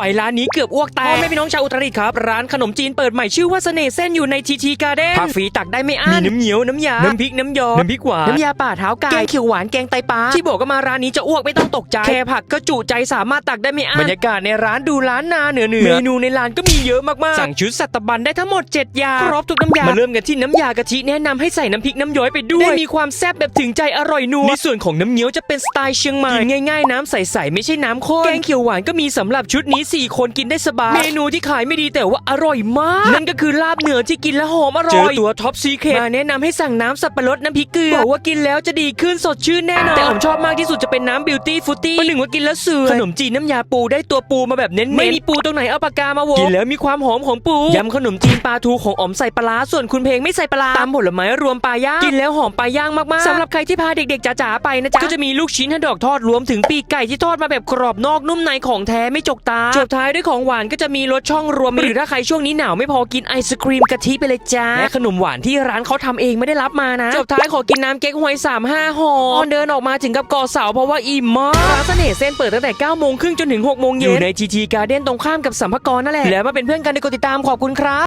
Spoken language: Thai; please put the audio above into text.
ไปร้านนี้เกือบอ้วกแตกพ่อแม่พี่น้องชาวอุตรดิตถ์ครับ ร้านขนมจีนเปิดใหม่ชื่อว่าเสน่ห์เส้นอยู่ในทีทีการ์เด้นผักฟรีตักได้ไม่อั้นมีน้ำเหนียว น้ำยา น้ำพริก น้ำยอ น้ำพริกหวาน น้ำยาป่าเท้าไก่แกงเขียวหวานแกงไตปลาที่บอกก็มาร้านนี้จะอ้วกไม่ต้องตกใจแค่ผักก็จุใจสามารถตักได้ไม่อั้นบรรยากาศในร้านดูร้านนาเหนือเหนือเมนูในร้านก็มีเยอะมากๆสั่งชุดสัตบันได้ทั้งหมด7อย่างครบทุกน้ำยามาเริ่มกันที่น้ำยากะทิแนะนำให้ใส่น้ำพริกน้ำย้อยไปด้วยได้มีความแซ่บแบบถึงใจอร่อยนัวในส่วนของน้ำเงี้ยวจะเป็นสไตล์เชียงใหม่กินง่ายๆ น้ำใสๆไม่ใช่น้ำข้นแกงเขียวหวานก็มีสำหรับชุดนี้4 คนกินได้สบาย เมนูที่ขายไม่ดีแต่ว่าอร่อยมาก นั่นก็คือลาบเหนือที่กินแล้วหอมอร่อย เจอตัวท็อปซีเครตมาแนะนำให้สั่งน้ำสับปะรดน้ำพริกเกลือบอกว่ากินแล้วจะดีขึ้นสดชื่นแน่นอน แต่ผมชอบมากที่สุดจะเป็นน้ำบิวตี้ฟุตตี้ประหนึ่งว่ากินแล้วเสือขนมจีนน้ำยาปูได้ตัวปูมาแบบเน้นๆไม่มีปูตรงไหนเอาปากกามาโวกินแล้วมีความหอมของปูยำขนมจีนปลาทูของอ๋อมใส่ปลาร้าส่วนคุณเพลงไม่ใส่ปลาร้าตามผลไม้รวมปลาย่างกินแล้วหอมปลาย่างมากๆสำหรับใครที่พาเด็กๆจ๋าๆไปนะจ๊ะก็จะมีลูกชิ้นให้ดอกทอดรวมถึงปีกไก่ที่ทอดมาแบบกรอบนอกนุ่มในของแท้ไม่จกตาจบท้ายด้วยของหวานก็จะมีรสช่องรวมหรือถ้าใครช่วงนี้หนาวไม่พอกินไอศครีมกะทิไปเลยจ้าและขนมหวานที่ร้านเขาทำเองไม่ได้รับมานะจบท้ายขอกินน้ำเก๊กฮวย3 5ห่อตอนเดินออกมาถึงกับเกาะเสาเพราะว่าอิ่มมากร้านเสน่ห์เส้นเปิดตั้งแต่9โมงครึ่งจนถึง6โมงเย็นอยู่ในทีทีการ์เด้นตรงข้ามกับสัมภากรนั่นแหละแล้วมาเป็นเพื่อนกันในกดติดตามขอบคุณครับ